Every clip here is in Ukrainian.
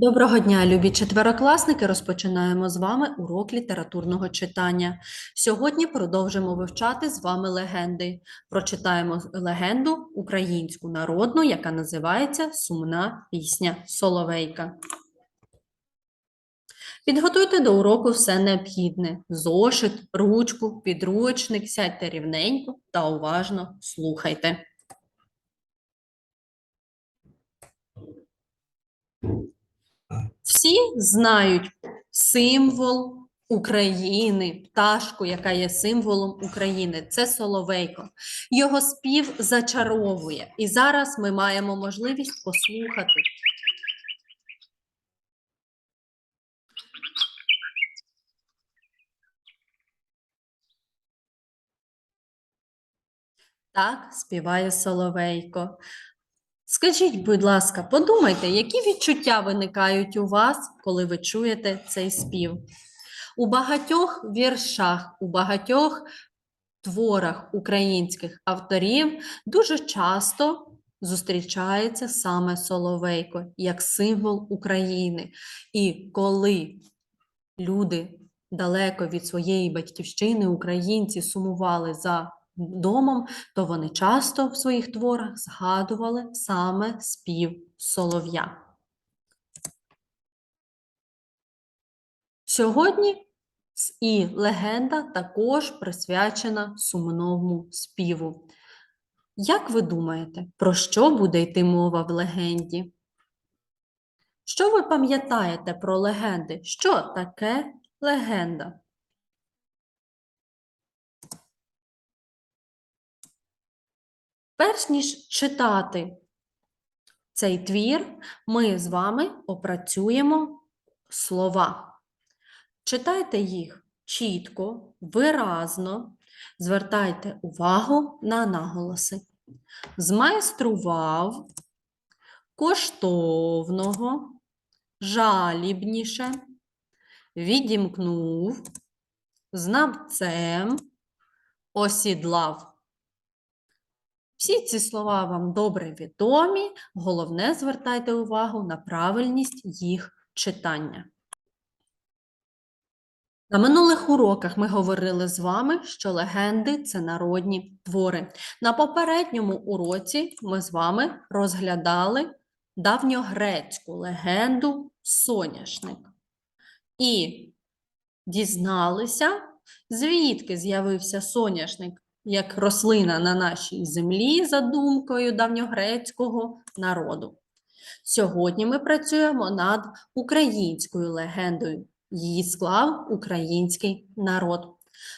Доброго дня, любі четверокласники! Розпочинаємо з вами урок літературного читання. Сьогодні продовжимо вивчати з вами легенди. Прочитаємо легенду українську народну, яка називається Сумна пісня Соловейка. Підготуйте до уроку все необхідне: зошит, ручку, підручник, сядьте рівненько та уважно слухайте. Всі знають символ України, пташку, яка є символом України. Це Соловейко. Його спів зачаровує. І зараз ми маємо можливість послухати. Так співає Соловейко. Скажіть, будь ласка, подумайте, які відчуття виникають у вас, коли ви чуєте цей спів? У багатьох віршах, у багатьох творах українських авторів дуже часто зустрічається саме Соловейко як символ України. І коли люди далеко від своєї батьківщини, українці сумували за домом, то вони часто в своїх творах згадували саме спів солов'я. Сьогодні і легенда також присвячена сумному співу. Як ви думаєте, про що буде йти мова в легенді? Що ви пам'ятаєте про легенди? Що таке легенда? Перш ніж читати цей твір, ми з вами опрацюємо слова. Читайте їх чітко, виразно, звертайте увагу на наголоси. Змайстрував коштовного, жалібніше, відімкнув, знавцем, осідлав. Всі ці слова вам добре відомі, головне звертайте увагу на правильність їх читання. На минулих уроках ми говорили з вами, що легенди це народні твори. На попередньому уроці ми з вами розглядали давньогрецьку легенду Соняшник і дізналися, звідки з'явився соняшник як рослина на нашій землі за думкою давньогрецького народу. Сьогодні ми працюємо над українською легендою. Її склав український народ.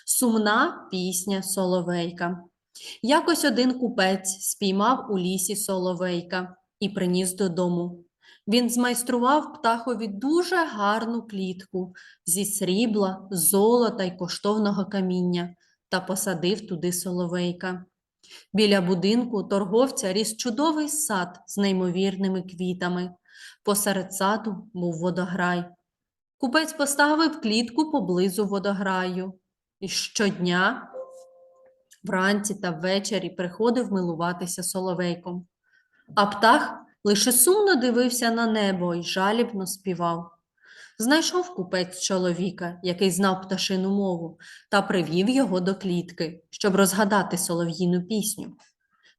Сумна пісня Соловейка. Якось один купець спіймав у лісі Соловейка і приніс додому. Він змайстрував птахові дуже гарну клітку зі срібла, золота й коштовного каміння та посадив туди Соловейка. Біля будинку торговця ріс чудовий сад з неймовірними квітами. Посеред саду був водограй. Купець поставив клітку поблизу водограю і щодня вранці та ввечері приходив милуватися соловейком. А птах лише сумно дивився на небо і жалібно співав. Знайшов купець чоловіка, який знав пташину мову, та привів його до клітки, щоб розгадати солов'їну пісню.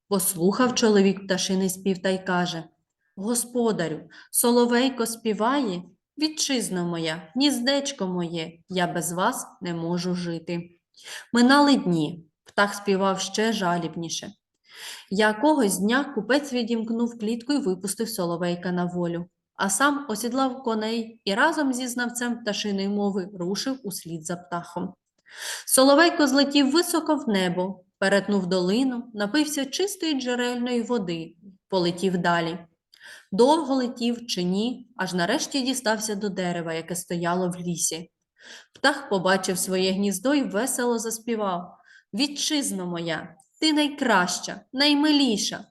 Послухав чоловік пташиний спів та й каже Господарю, соловейко співає, вітчизно моя, гніздечко моє, я без вас не можу жити. Минали дні, птах співав ще жалібніше. Якогось дня купець відімкнув клітку і випустив соловейка на волю, а сам осідлав коней і разом зі знавцем пташиної мови рушив услід за птахом. Соловейко злетів високо в небо, перетнув долину, напився чистої джерельної води, полетів далі. Довго летів чи ні, аж нарешті дістався до дерева, яке стояло в лісі. Птах побачив своє гніздо і весело заспівав Вітчизно моя, ти найкраща, наймиліша.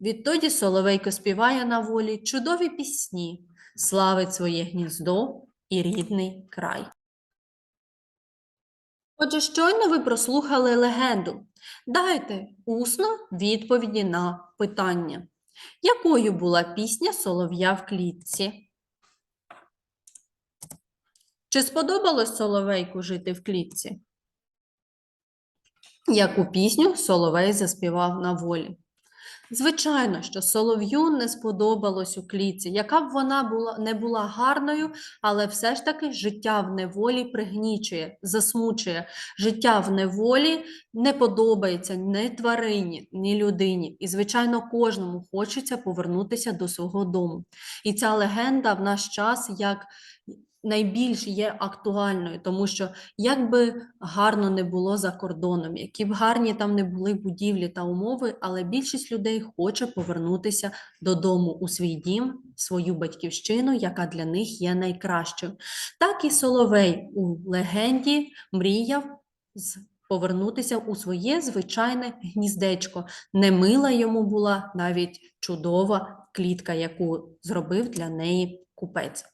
Відтоді Соловейко співає на волі чудові пісні, славить своє гніздо і рідний край. Отже, щойно ви прослухали легенду. Дайте усно відповіді на питання. Якою була пісня Солов'я в клітці? Чи сподобалось Соловейку жити в клітці? Яку пісню Соловей заспівав на волі? Звичайно, що солов'ю не сподобалось у клітці, яка б вона була не була гарною, але все ж таки життя в неволі пригнічує, засмучує. Життя в неволі не подобається ні тварині, ні людині. І, звичайно, кожному хочеться повернутися до свого дому. І ця легенда в наш час як найбільш є актуальною, тому що як би гарно не було за кордоном, які б гарні там не були будівлі та умови, але більшість людей хоче повернутися додому у свій дім, свою батьківщину, яка для них є найкращою. Так і Соловей у легенді мріяв з- повернутися у своє звичайне гніздечко. Немила йому була навіть чудова клітка, яку зробив для неї купець.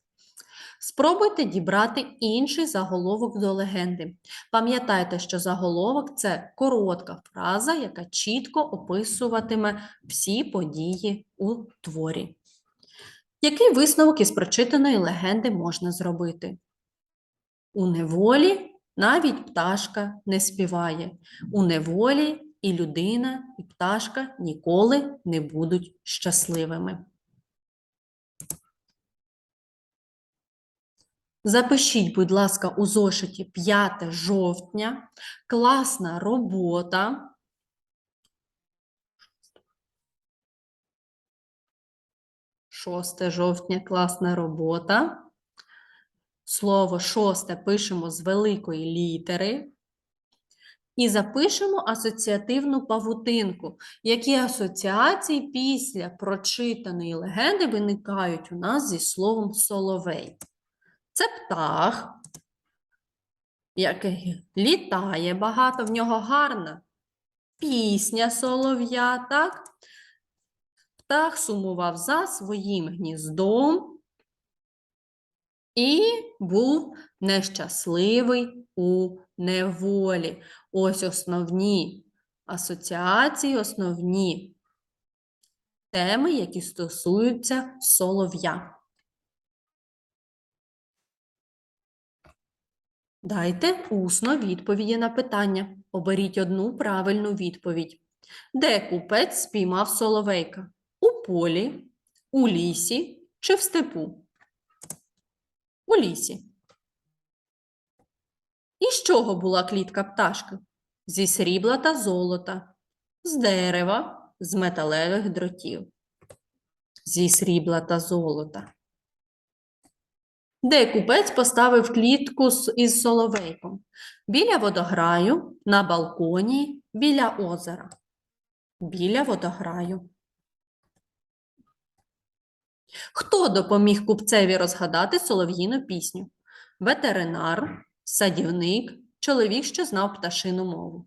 Спробуйте дібрати інший заголовок до легенди. Пам'ятайте, що заголовок це коротка фраза, яка чітко описуватиме всі події у творі. Який висновок із прочитаної легенди можна зробити? У неволі навіть пташка не співає. У неволі і людина, і пташка ніколи не будуть щасливими. Запишіть, будь ласка, у зошиті 5 жовтня. Класна робота. Шосте жовтня класна робота. Слово шосте пишемо з великої літери. І запишемо асоціативну павутинку. Які асоціації після прочитаної легенди виникають у нас зі словом соловей? Це птах, який літає багато, в нього гарна пісня солов'я, так? Птах сумував за своїм гніздом і був нещасливий у неволі. Ось основні асоціації, основні теми, які стосуються солов'я. Дайте усно відповіді на питання. Оберіть одну правильну відповідь. Де купець спіймав соловейка? У полі, у лісі чи в степу? У лісі. І з чого була клітка пташки? Зі срібла та золота, з дерева, з металевих дротів. Зі срібла та золота. Де купець поставив клітку із соловейком? Біля водограю, на балконі, біля озера. Біля водограю. Хто допоміг купцеві розгадати солов'їну пісню? Ветеринар, садівник, чоловік, що знав пташину мову.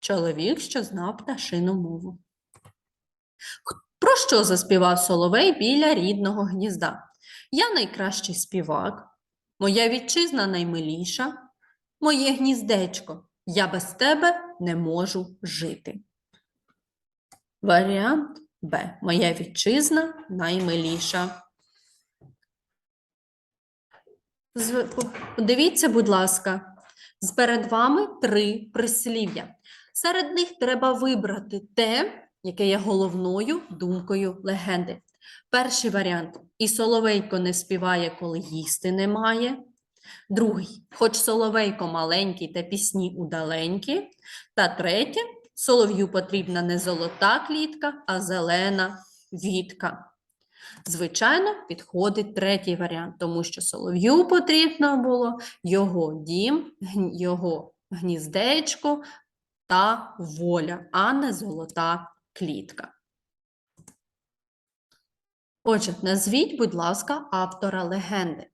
Чоловік, що знав пташину мову. Про що заспівав Соловей біля рідного гнізда? Я найкращий співак, моя вітчизна наймиліша, моє гніздечко, я без тебе не можу жити. Варіант Б. Моя вітчизна наймиліша. Подивіться, будь ласка, перед вами три прислів'я. Серед них треба вибрати те, яке є головною думкою легенди. Перший варіант і соловейко не співає, коли їсти немає. Другий, хоч соловейко маленький та пісні удаленькі. Та третє, солов'ю потрібна не золота клітка, а зелена вітка. Звичайно, підходить третій варіант, тому що солов'ю потрібно було його дім, його гніздечко та воля, а не золота клітка. Отже, назвіть, будь ласка, автора легенди.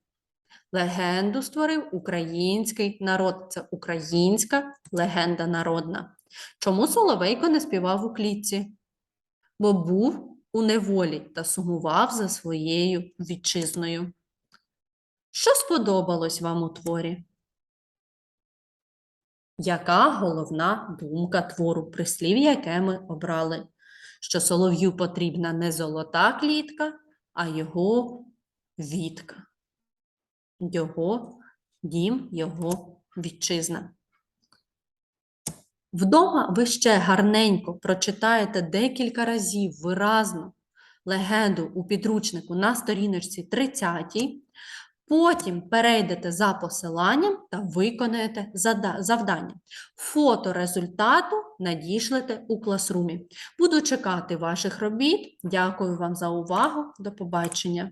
Легенду створив український народ. Це українська легенда народна. Чому Соловейко не співав у клітці? Бо був у неволі та сумував за своєю вітчизною. Що сподобалось вам у творі? Яка головна думка твору, прислів'я, яке ми обрали? Що солов'ю потрібна не золота клітка, а його вітка. його дім, його вітчизна. Вдома ви ще гарненько прочитаєте декілька разів виразно легенду у підручнику на сторіночці 30. Потім перейдете за посиланням та виконаєте завдання. Фото результату надішлете у класрумі. Буду чекати ваших робіт. Дякую вам за увагу. До побачення.